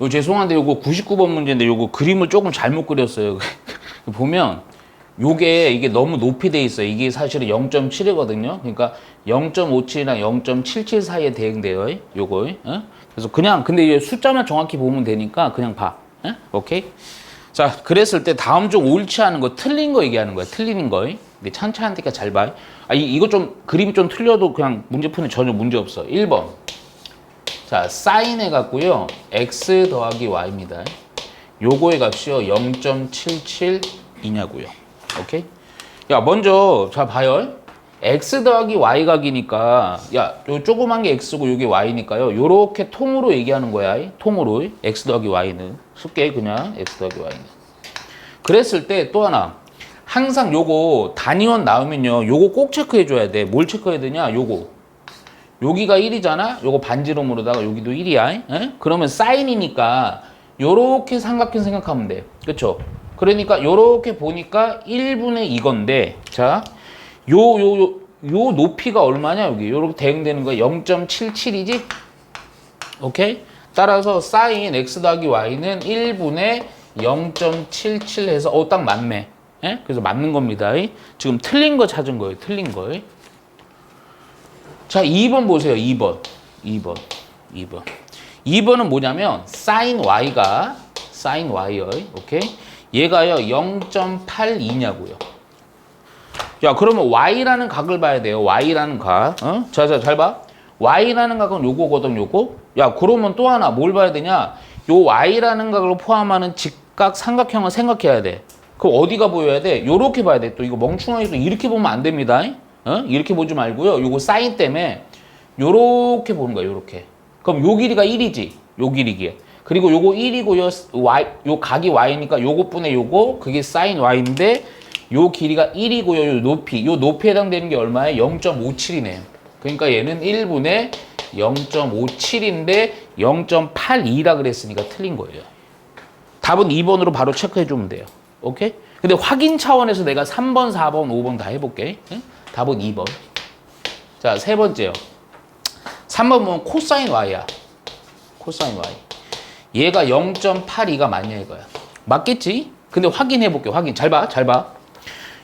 요 죄송한데 요거 99번 문제인데 요거 그림을 조금 잘못 그렸어요. 보면 요게 이게 너무 높이 돼 있어요. 이게 사실은 0.7이거든요. 그러니까 0.57이랑 0.77 사이에 대응돼요. 요거. 어? 그래서 그냥 근데 이제 숫자만 정확히 보면 되니까 그냥 봐. 어? 오케이? 자, 그랬을 때 다음 중 옳지 않은 거 틀린 거 얘기하는 거야. 틀리는 거. 근데 찬찬하니까 잘 봐. 아, 이, 이거 좀 그림이 좀 틀려도 그냥 문제 푸는 전혀 문제 없어. 1번. 자, 사인해 갖고요. x 더하기 y입니다. 요거의 값이요. 0.77이냐고요. 오케이? 야, 먼저 자 봐요. x 더하기 y 각이니까 야, 요 조그만 게 x고 요게 y니까요. 요렇게 통으로 얘기하는 거야. 이. 통으로 x 더하기 y는 쉽게 그냥 x 더하기 y는. 그랬을 때 또 하나 항상 요거 단위원 나오면요. 요거 꼭 체크해 줘야 돼. 뭘 체크해야 되냐? 요거. 여기가 1이잖아? 요거 반지름으로다가 여기도 1이야. 에? 그러면 사인이니까 요렇게 삼각형 생각하면 돼. 그쵸? 그러니까 요렇게 보니까 1분의 2건데 자, 요, 요, 요, 요 높이가 얼마냐 여기 요렇게 대응되는 거야 0.77이지? 오케이? 따라서 사인 x 더하기 y는 1분의 0.77 해서 어 딱 맞네. 예? 그래서 맞는 겁니다. 지금 틀린 거 찾은 거예요. 틀린 거. 자, 2번 보세요. 2번. 2번. 2번. 2번은 뭐냐면 sin y가 sin y요. 오케이? 얘가요. 0.82냐고요. 야, 그러면 y라는 각을 봐야 돼요. y라는 각. 어? 자, 자, 잘 봐. y라는 각은 요거거든, 요거. 야, 그러면 또 하나 뭘 봐야 되냐? 요 y라는 각을 포함하는 직각 삼각형을 생각해야 돼. 그럼 어디가 보여야 돼? 요렇게 봐야 돼. 또 이거 멍충하게 또 이렇게 보면 안 됩니다. 어? 이렇게 보지 말고요. 요거 사인 때문에 요렇게 보는 거야, 요렇게. 그럼 요 길이가 1이지. 요 길이기에. 그리고 요거 1이고 요 y 요 각이 y니까 요것분의 요거 그게 사인 y인데 요 길이가 1이고요. 요 높이. 요 높이에 해당되는 게 얼마예요? 0.57이네요. 그러니까 얘는 1분의 0.57인데 0.82라 그랬으니까 틀린 거예요. 답은 2번으로 바로 체크해 주면 돼요. 오케이? 근데 확인 차원에서 내가 3번, 4번, 5번 다 해볼게. 응? 답은 2번. 자, 세 번째요. 3번 보면 코사인 y야. 코사인 y. 얘가 0.82가 맞냐 이거야. 맞겠지? 근데 확인해 볼게. 확인. 잘 봐. 잘 봐.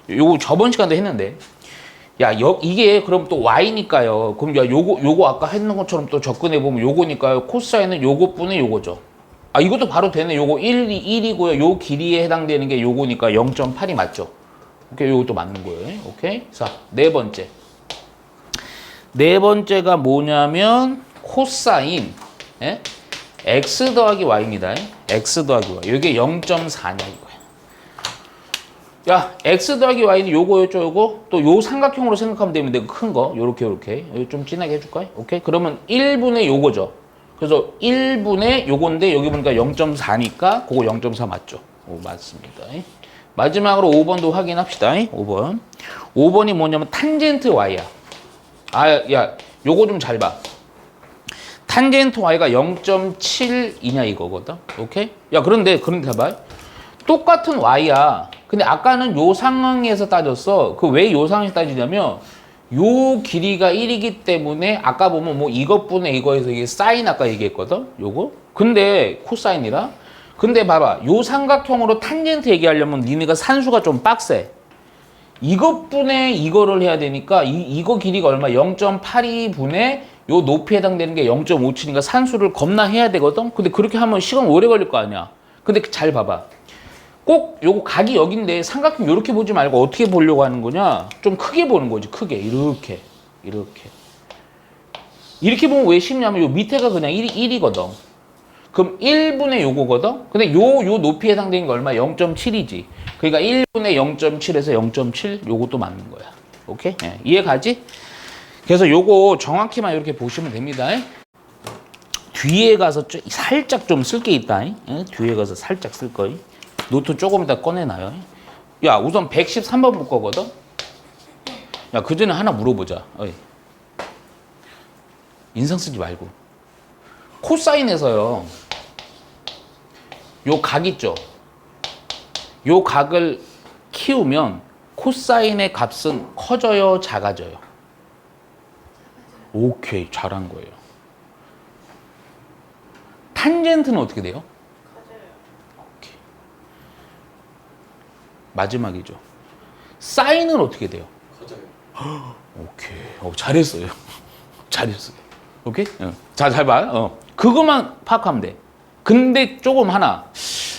요거 저번 시간도 했는데. 야, 여, 이게 그럼 또 y니까요. 그럼 야, 요거 요거 아까 했는 것처럼 또 접근해 보면 요거니까요. 코사인은 요것분의 요거죠. 아, 이것도 바로 되네. 요거 1, 1이고요. 요 길이에 해당되는 게 요거니까 0.8이 맞죠. 오케이, 요것도 맞는 거예요. 오케이. 자, 네 번째. 네 번째가 뭐냐면 코사인 예? x 더하기 y입니다. x 더하기 y. 이게 0.4냐 이거야. 야, x 더하기 y는 요거였죠, 요거. 또 요 삼각형으로 생각하면 되고 큰 거. 요렇게 요렇게. 좀 진하게 해 줄까요? 오케이. 그러면 1분의 요거죠. 그래서 1분의 요건데 여기 보니까 0.4니까 그거 0.4 맞죠? 오, 맞습니다. 마지막으로 5번도 확인합시다. 5번. 5번이 뭐냐면 탄젠트 y야. 아, 야, 요거 좀 잘 봐. 탄젠트 y가 0.7이냐 이거거든. 오케이? 야, 그런데 그런데 봐. 똑같은 y야. 근데 아까는 요 상황에서 따졌어. 그 왜 요 상황에서 따지냐면 요 길이가 1이기 때문에 아까 보면 뭐 이것분의 이거에서 이게 사인 아까 얘기했거든. 요거. 근데 코사인이라. 근데 봐봐. 요 삼각형으로 탄젠트 얘기하려면 니네가 산수가 좀 빡세. 이것분의 이거를 해야 되니까 이, 이거 길이가 얼마? 0.82분의 요 높이에 해당되는 게 0.57이니까 산수를 겁나 해야 되거든. 근데 그렇게 하면 시간 오래 걸릴 거 아니야. 근데 잘 봐봐. 꼭 요거 각이 여긴데 삼각형 이렇게 보지 말고 어떻게 보려고 하는 거냐? 좀 크게 보는 거지. 크게 이렇게 이렇게 이렇게 보면 왜 쉽냐면 요 밑에가 그냥 1이 1이거든. 그럼 1분의 요거거든. 근데 요 요 높이에 해당되는 게 얼마? 0.7이지. 그러니까 1분의 0.7에서 0.7 요것도 맞는 거야. 오케이? 예, 이해 가지? 그래서 요거 정확히만 이렇게 보시면 됩니다. 뒤에 가서 좀- 살짝 좀 쓸 게 있다. 예? 뒤에 가서 살짝 쓸 거이. 노트 조금 이따 꺼내놔요. 야, 우선 113번 볼 거거든? 야, 그 전에 하나 물어보자. 어이. 인상 쓰지 말고. 코사인에서요. 요 각 있죠? 요 각을 키우면 코사인의 값은 커져요, 작아져요? 오케이, 잘한 거예요. 탄젠트는 어떻게 돼요? 커져요. 마지막이죠. 사인은 어떻게 돼요? 커져요. 오케이. 어, 잘했어요. 잘했어요. 오케이? 어. 자, 잘 봐. 어. 그것만 파악하면 돼. 근데 조금 하나.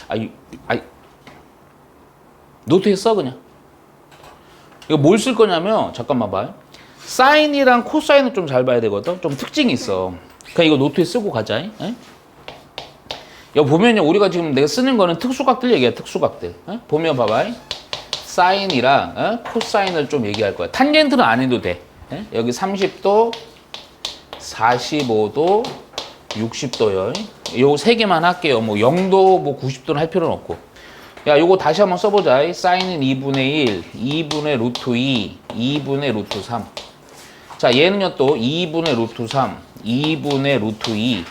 아이, 아이. 노트에 써, 그냥. 이거 뭘 쓸 거냐면, 잠깐만 봐요. 사인이랑 코사인은 좀잘 봐야 되거든. 좀 특징이 있어. 그냥 이거 노트에 쓰고 가자. 에? 여기 보면요, 우리가 지금 내가 쓰는 거는 특수각들 얘기야, 특수각들. 에? 보면 봐봐. 사인이랑 어? 코사인을 좀 얘기할 거야. 탄젠트는 안 해도 돼. 에? 여기 30도, 45도, 60도요. 요거 세 개만 할게요. 뭐 0도, 뭐 90도는 할 필요는 없고. 야, 요거 다시 한번 써보자. 사인은 2분의 1, 2분의 루트 2, 2분의 루트 3. 자, 얘는요 또 2분의 루트 3, 2분의 루트 2,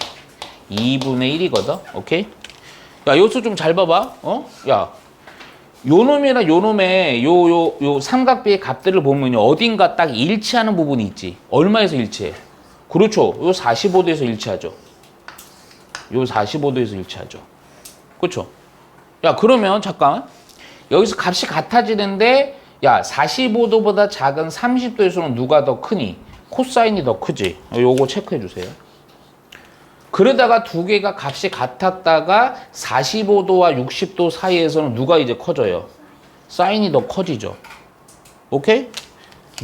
2분의 1이거든. 오케이? 야, 요수 좀 잘 봐봐. 어? 야, 요 놈이랑 요 놈의 요 요 요 삼각비의 값들을 보면요 어딘가 딱 일치하는 부분이 있지 얼마에서 일치해 그렇죠 요 45도에서 일치하죠 요 45도에서 일치하죠 그렇죠 야 그러면 잠깐 여기서 값이 같아지는데 야 45도보다 작은 30도에서는 누가 더 크니 코사인이 더 크지 요거 체크해 주세요 그러다가 두 개가 값이 같았다가 45도와 60도 사이에서는 누가 이제 커져요? 사인이 더 커지죠. 오케이?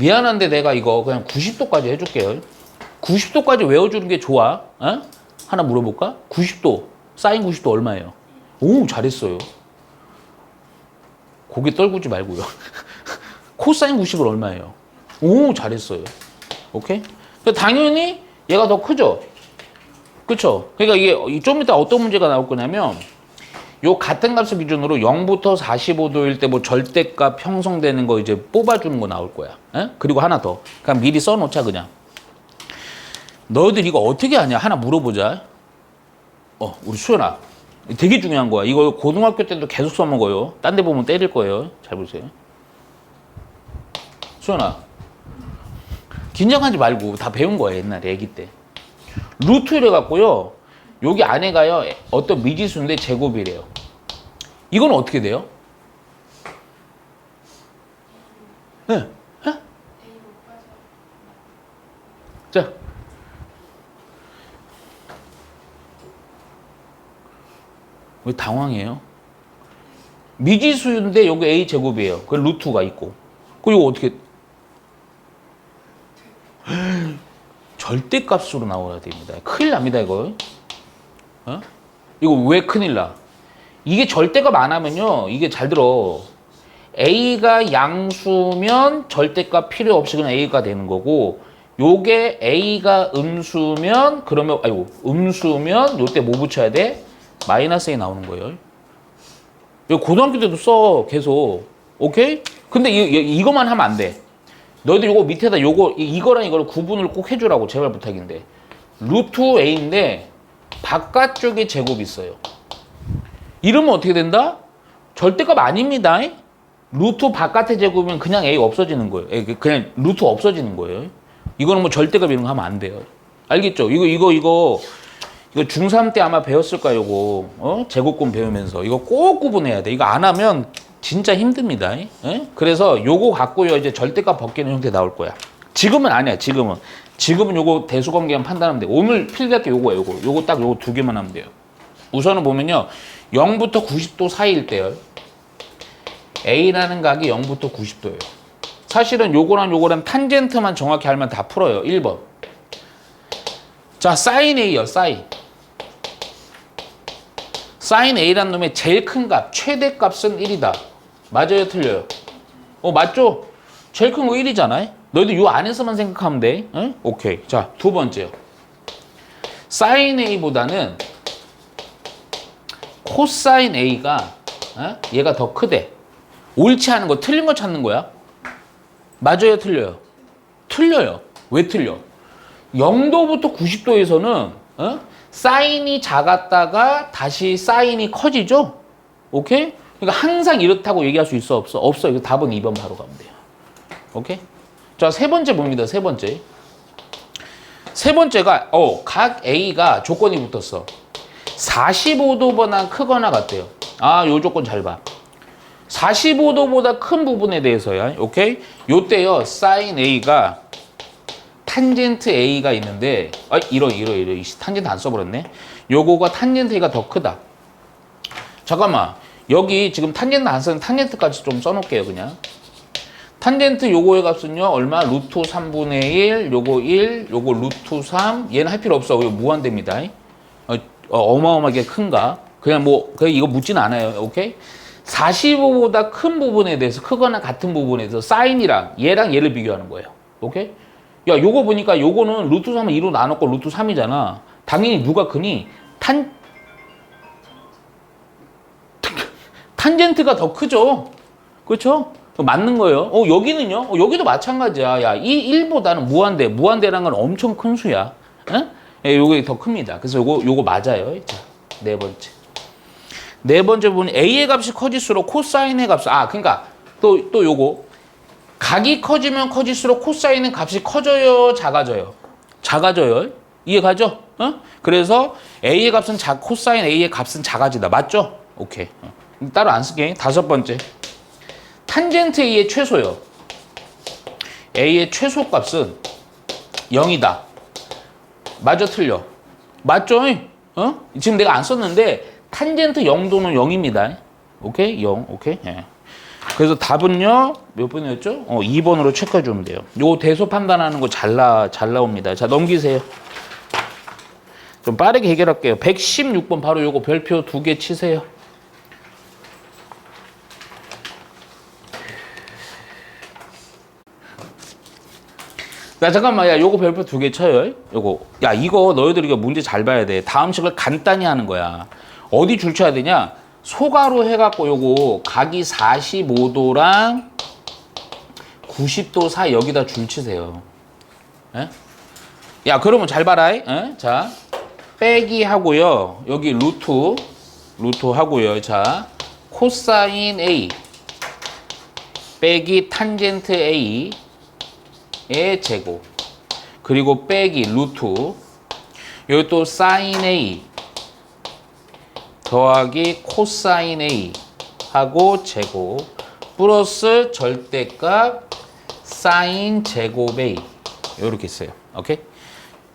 미안한데 내가 이거 그냥 90도까지 해줄게요. 90도까지 외워주는 게 좋아. 어? 하나 물어볼까? 90도. 사인 90도 얼마예요? 오, 잘했어요. 고개 떨구지 말고요. 코사인 90은 얼마예요? 오, 잘했어요. 오케이? 그러니까 당연히 얘가 더 크죠? 그렇죠. 그러니까 이게 좀 이따 어떤 문제가 나올 거냐면 요 같은 값을 기준으로 0부터 45도일 때 뭐 절대값 형성되는 거 이제 뽑아주는 거 나올 거야. 에? 그리고 하나 더. 그냥 미리 써놓자 그냥. 너희들 이거 어떻게 하냐? 하나 물어보자. 어, 우리 수연아. 되게 중요한 거야. 이거 고등학교 때도 계속 써먹어요. 딴 데 보면 때릴 거예요. 잘 보세요. 수연아. 긴장하지 말고 다 배운 거야 옛날에 애기 때. 루트를 갖고요. 여기 안에가요. 어떤 미지수인데 제곱이래요. 이건 어떻게 돼요? 네. 네? 자. 왜 당황해요? 미지수인데 여기 a 제곱이에요. 그 루트가 있고. 그리고 어떻게 절대값으로 나와야 됩니다. 큰일 납니다, 이거. 어? 이거 왜 큰일 나? 이게 절대값 안 하면요. 이게 잘 들어. A가 양수면 절대값 필요 없이 그냥 A가 되는 거고, 요게 A가 음수면, 그러면, 아이고, 음수면, 요때 뭐 붙여야 돼? 마이너스 A 나오는 거예요. 이거 고등학교 때도 써, 계속. 오케이? 근데 이, 이, 이거만 하면 안 돼. 너희들 요거 밑에다 요거 이- 이거랑 이거를 구분을 꼭 해주라고 제발 부탁인데 루트 a인데 바깥쪽에 제곱이 있어요. 이러면 어떻게 된다? 절대값 아닙니다. 루트 바깥의 제곱이면 그냥 a 없어지는 거예요. 에, 그- 그냥 루트 없어지는 거예요. 이거는 뭐 절대값 이런 거 하면 안 돼요. 알겠죠? 이거 이거 이거 이거 중3 때 아마 배웠을 거야, 요거. 어? 제곱근 배우면서. 이거 꼭 구분해야 돼. 이거 안 하면 진짜 힘듭니다. 예? 그래서 요거 갖고요, 이제 절대값 벗기는 형태 나올 거야. 지금은 아니야, 지금은. 지금은 요거 대수관계만 판단하면 돼. 오늘 필기할 게 요거야, 요거. 요거 딱 요거 두 개만 하면 돼요. 우선은 보면요, 0부터 90도 사이일 때요. A라는 각이 0부터 90도예요. 사실은 요거랑 요거랑 탄젠트만 정확히 알면 다 풀어요. 1번. 자, 사인 A요, 사인. 사인 A란 놈의 제일 큰 값, 최대 값은 1이다. 맞아요, 틀려요? 어, 맞죠? 제일 큰 거 1이잖아요? 너희들 요 안에서만 생각하면 돼. 응? 오케이. 자, 두 번째요. 사인 A보다는 코사인 A가 어? 얘가 더 크대. 옳지 않은 거, 틀린 거 찾는 거야. 맞아요, 틀려요? 틀려요. 왜 틀려? 0도부터 90도에서는 어? 사인이 작았다가 다시 사인이 커지죠? 오케이? 그러니까 항상 이렇다고 얘기할 수 있어 없어? 없어. 이거 답은 2번 바로 가면 돼요. 오케이? 자, 세 번째 봅니다. 세 번째. 세 번째가 어, 각 A가 조건이 붙었어. 45도보다 크거나 같대요. 아, 요 조건 잘 봐. 45도보다 큰 부분에 대해서야. 오케이? 요때요. 사인 A가 탄젠트 A가 있는데 아, 이러 이러 이러. 이 탄젠트 안 써버렸네. 요거가 탄젠트 A가 더 크다. 잠깐만. 여기 지금 탄젠트 안 쓰는 탄젠트까지 좀 써놓을게요, 그냥. 탄젠트 요거의 값은요, 얼마? 루트 3분의 1, 요거 1, 요거 루트 3. 얘는 할 필요 없어. 이거 무한대입니다. 어, 어, 마어마하게 큰가? 그냥 뭐, 그냥 이거 묻진 않아요. 오케이? 45보다 큰 부분에 대해서, 크거나 같은 부분에 대해서 사인이랑 얘랑 얘를 비교하는 거예요. 오케이? 야, 요거 보니까 요거는 루트 3은 2로 나눴고 루트 3이잖아. 당연히 누가 크니? 탄, 탄젠트가 더 크죠. 그렇죠? 맞는 거예요. 어, 여기는요? 어, 여기도 마찬가지야. 야, 이 1보다는 무한대. 무한대라는 건 엄청 큰 수야. 응? 예, 요게 더 큽니다. 그래서 요거, 요거 맞아요. 자, 네 번째. 네 번째 부분 A의 값이 커질수록 코사인의 값. 아, 그러니까 또, 또 요거. 각이 커지면 커질수록 코사인의 값이 커져요, 작아져요? 작아져요. 이해 가죠? 어? 그래서 A의 값은 작, 코사인 A의 값은 작아지다. 맞죠? 오케이. 어. 따로 안 쓸게. 다섯 번째. 탄젠트 A의 최소요. A의 최소 값은 0이다. 맞아 틀려. 맞죠? 어? 지금 내가 안 썼는데 탄젠트 0도는 0입니다. 오케이? 0. 오케이? 예. 그래서 답은요. 몇 번이었죠? 어, 2번으로 체크해 주면 돼요. 요 대소 판단하는 거 잘 나, 잘 나옵니다. 자, 넘기세요. 좀 빠르게 해결할게요. 116번 바로 요거 별표 두 개 치세요. 야 잠깐만 야 요거 별표 두 개 쳐요 요거 야 이거 너희들 이거 문제 잘 봐야 돼 다음 식을 간단히 하는 거야 어디 줄 쳐야 되냐 소가로 해갖고 요거 각이 45도랑 90도 사이 여기다 줄 치세요. 예? 야 그러면 잘 봐라. 예? 자 빼기 하고요. 여기 루트 루트 하고요. 자 코사인 A 빼기 탄젠트 A 의 제곱. 그리고 빼기 루트. 여기 또 사인 A 더하기 코사인 A 하고 제곱 플러스 절대값 사인 제곱 A 이렇게 써요 오케이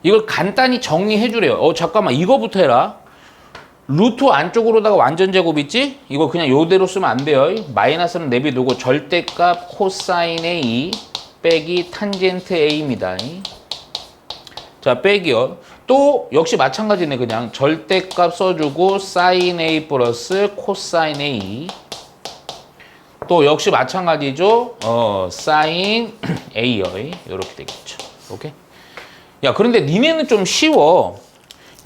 이걸 간단히 정리해 주래요 어 잠깐만 이거부터 해라 루트 안쪽으로다가 완전 제곱 있지? 이거 그냥 요대로 쓰면 안 돼요. 마이너스는 내비두고 절대값 코사인 A 빼기 탄젠트 A입니다. 자, 빼기요. 또 역시 마찬가지네. 그냥 절대값 써주고 사인 A 플러스 코사인 A. 또 역시 마찬가지죠. 어, 사인 A요. 이렇게 되겠죠. 오케이? 야, 그런데 니네는 좀 쉬워.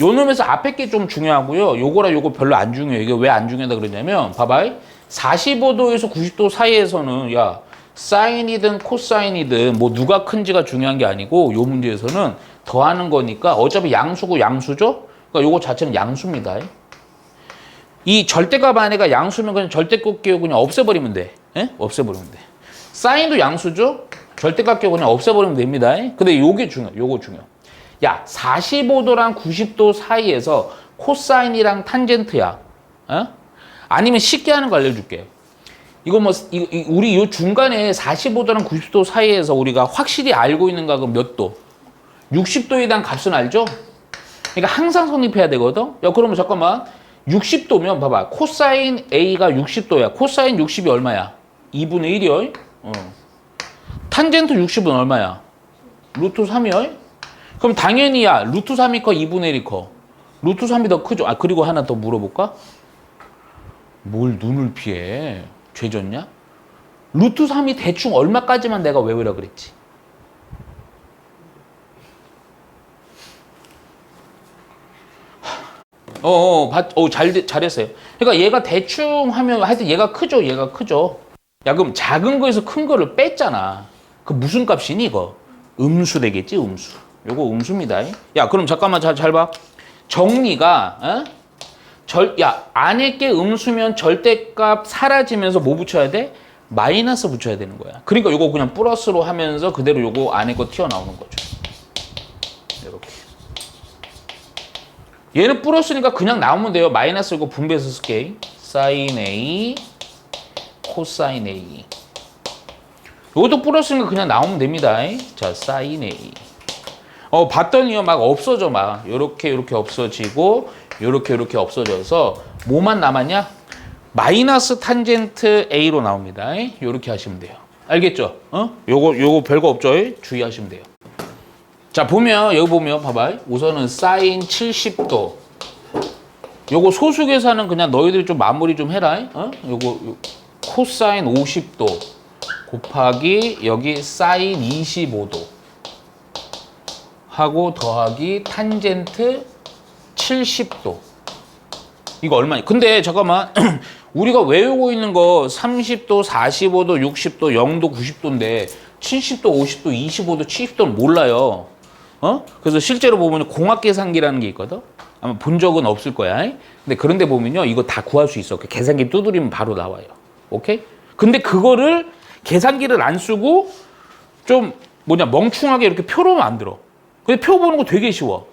요 놈에서 앞에 게 좀 중요하고요. 요거랑 요거 별로 안 중요해요. 이게 왜 안 중요하다 그러냐면, 봐봐. 45도에서 90도 사이에서는, 야, 사인이든 코사인이든 뭐 누가 큰지가 중요한 게 아니고 요 문제에서는 더하는 거니까 어차피 양수고 양수죠? 그러니까 요거 자체는 양수입니다. 이 절대값 안에가 양수면 그냥 절대값 끼고 그냥 없애버리면 돼. 예? 없애버리면 돼. 사인도 양수죠? 절대값 끼고 그냥 없애버리면 됩니다. 근데 요게 중요, 요거 중요. 야, 45도랑 90도 사이에서 코사인이랑 탄젠트야. 어? 아니면 쉽게 하는 거 알려줄게요. 이거 뭐 이, 이, 우리 요 중간에 45도랑 90도 사이에서 우리가 확실히 알고 있는 값은 몇 도? 60도에 대한 값은 알죠? 그러니까 항상 성립해야 되거든. 야 그러면 잠깐만 60도면 봐봐 코사인 A가 60도야. 코사인 60이 얼마야? 2분의 1이요. 어. 탄젠트 60은 얼마야? 루트 3이요. 그럼 당연히 야 루트 3이 커 2분의 1이 커. 루트 3이 더 크죠. 아 그리고 하나 더 물어볼까? 뭘 눈을 피해? 죄졌냐? 루트 3이 대충 얼마까지만 내가 외우라 그랬지? 어, 어, 봤, 어, 잘, 잘했어요. 그러니까 얘가 대충 하면, 하여튼 얘가 크죠, 얘가 크죠. 야, 그럼 작은 거에서 큰 거를 뺐잖아. 그 무슨 값이니, 이거? 음수 되겠지, 음수. 요거 음수입니다. 야, 그럼 잠깐만 잘, 잘 봐. 정리가, 어? 절, 야, 안에 게 음수면 절대값 사라지면서 뭐 붙여야 돼? 마이너스 붙여야 되는 거야. 그러니까 요거 그냥 플러스로 하면서 그대로 요거 안에 거 튀어나오는 거죠. 이렇게. 얘는 플러스니까 그냥 나오면 돼요. 마이너스 이거 분배해서 쓸게. 사인 A, 코사인 A. 이것도 플러스니까 그냥 나오면 됩니다. 자, 사인 A. 어, 봤더니요, 막 없어져, 막. 요렇게, 요렇게 없어지고, 요렇게, 요렇게 없어져서, 뭐만 남았냐? 마이너스 탄젠트 A로 나옵니다. 요렇게 하시면 돼요. 알겠죠? 어? 요거, 요거 별거 없죠? 주의하시면 돼요. 자, 보면, 여기 보면, 봐봐. 우선은 사인 70도. 요거 소수 계산은 그냥 너희들이 좀 마무리 좀 해라. 어? 요거, 요, 코사인 50도. 곱하기, 여기 사인 25도. 하고 더하기 탄젠트 70도. 이거 얼마니? 근데 잠깐만. 우리가 외우고 있는 거 30도, 45도, 60도, 0도, 90도인데 70도, 50도, 25도, 70도는 몰라요. 어? 그래서 실제로 보면 공학 계산기라는 게 있거든. 아마 본 적은 없을 거야. 근데 그런데 보면요. 이거 다 구할 수 있어. 그 계산기 두드리면 바로 나와요. 오케이? 근데 그거를 계산기를 안 쓰고 좀 뭐냐 멍충하게 이렇게 표로 만들어. 근데 표 보는 거 되게 쉬워.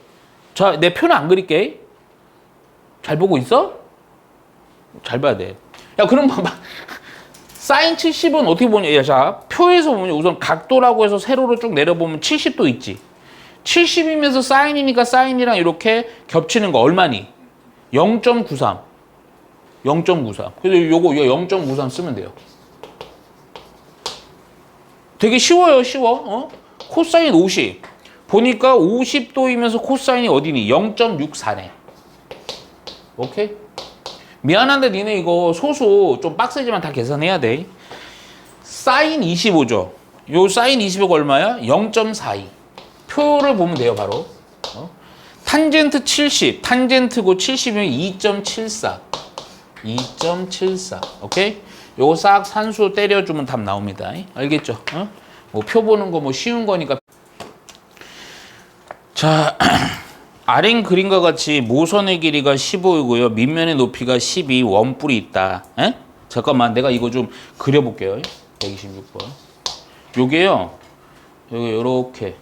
자, 내 표는 안 그릴게. 잘 보고 있어? 잘 봐야 돼. 야, 그럼 봐봐. 사인 70은 어떻게 보냐? 야, 자, 표에서 보면 우선 각도라고 해서 세로로 쭉 내려보면 70도 있지. 70이면서 사인이니까 사인이랑 이렇게 겹치는 거 얼마니? 0.93. 0.93. 그래서 요거 0.93 쓰면 돼요. 되게 쉬워요, 쉬워. 어? 코사인 50. 보니까 50도이면서 코사인이 어디니? 0.64네. 오케이? 미안한데 니네 이거 소수 좀 빡세지만 다 계산해야 돼. 사인 25죠. 요 사인 25가 얼마야? 0.42. 표를 보면 돼요, 바로. 어? 탄젠트 70. 탄젠트고 70이면 2.74. 2.74. 오케이? 요거 싹 산수 때려주면 답 나옵니다. 알겠죠? 어? 뭐표 보는 거 뭐 쉬운 거니까. 자, 아래 그림과 같이 모선의 길이가 15이고요. 밑면의 높이가 12, 원뿔이 있다. 에? 잠깐만, 내가 이거 좀 그려볼게요. 126번. 요게요. 여기 요렇게.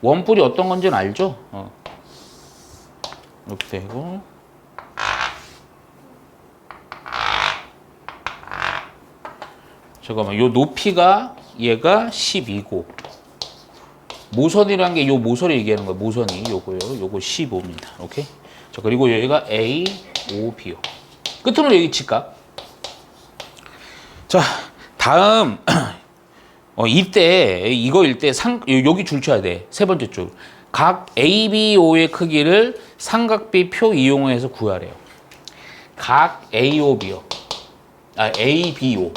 원뿔이 어떤 건지는 알죠? 어. 이렇게 되고. 잠깐만, 요 높이가 얘가 12고. 모선이라는 게 요 모선을 얘기하는 거야. 모선이 요거요. 요거 15입니다. 오케이? 자, 그리고 여기가 A, O, B요. 끝으로 여기 직각. 자, 다음 어, 이때 이거일 때 상, 여기 줄 쳐야 돼. 세 번째 줄. 각 ABO의 크기를 삼각비 표 이용해서 구하래요. 각 AOB요. 아, ABO.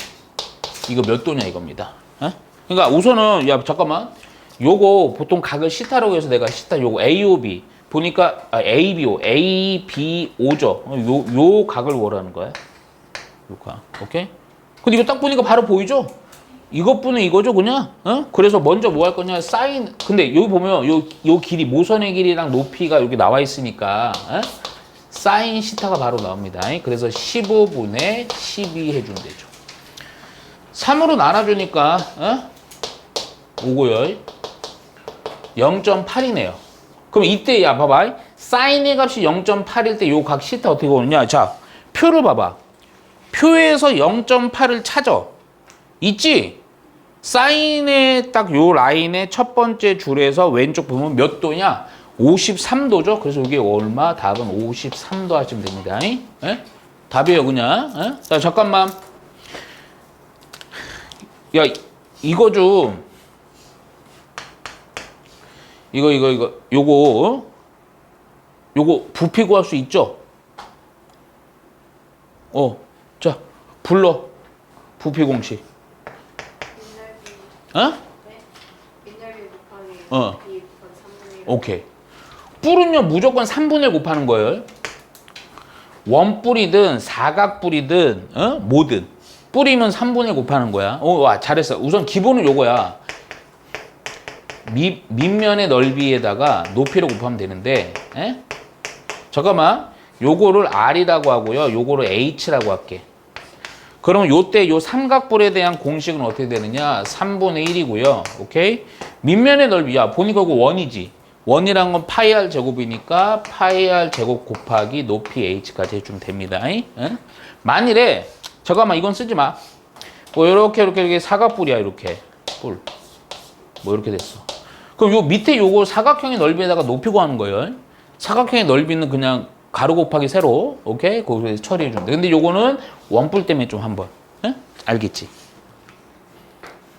이거 몇 도냐 이겁니다. 어? 그러니까 우선은 야 잠깐만. 요거 보통 각을 시타라고 해서 내가 시타 요거 AOB 보니까 아, ABO, ABO죠. 요, 요 각을 원하는 거야. 요 각. 오케이? 근데 이거 딱 보니까 바로 보이죠? 이것뿐은 이거죠, 그냥. 어? 그래서 먼저 뭐 할 거냐? 사인. 근데 여기 보면 요, 요 길이, 모선의 길이랑 높이가 여기 나와 있으니까, 어? 사인 시타가 바로 나옵니다. 그래서 15분의 12 해주면 되죠. 3으로 나눠주니까, 어? 오고요. 0.8이네요. 그럼 이때 야 봐봐. 사인의 값이 0.8일 때 요 각 시타 어떻게 오느냐? 자, 표를 봐봐. 표에서 0.8을 찾아. 있지? 사인의 딱 요 라인의 첫 번째 줄에서 왼쪽 보면 몇 도냐? 53도죠. 그래서 이게 얼마? 답은 53도 하시면 됩니다. 에? 답이에요, 그냥. 에? 자, 잠깐만. 야, 이거 좀 이거 이거 이거 요거 어? 요거 부피 구할 수 있죠? 어, 자 불러 부피 공식. 어? 곱하기 어. 2 곱하기 3분의 1 오케이. 뿔은요 무조건 3분의 곱하는 거예요. 원뿔이든 사각뿔이든 어? 뭐든 뿌리면 3분의 곱하는 거야. 어, 와 잘했어. 우선 기본은 요거야. 밑, 밑면의 넓이에다가 높이를 곱하면 되는데 에? 잠깐만 요거를 R이라고 하고요 요거를 H라고 할게 그러면 요때 요 삼각뿔에 대한 공식은 어떻게 되느냐 3분의 1이고요 오케이 밑면의 넓이야 보니까 그거 원이지 원이란 건 파이 r 제곱이니까 파이 r 제곱 곱하기 높이 h까지 해주면 됩니다. 응? 만일에 잠깐만 이건 쓰지 마. 뭐 이렇게 이렇게 이렇게 사각뿔이야 이렇게 뿔. 뭐 이렇게 됐어. 그럼 요 밑에 요거 사각형의 넓이에다가 높이 구하는 거예요. 사각형의 넓이는 그냥 가로 곱하기 세로 오케이 거기서 처리해 준다. 근데 요거는 원뿔 때문에 좀 한번 응? 알겠지?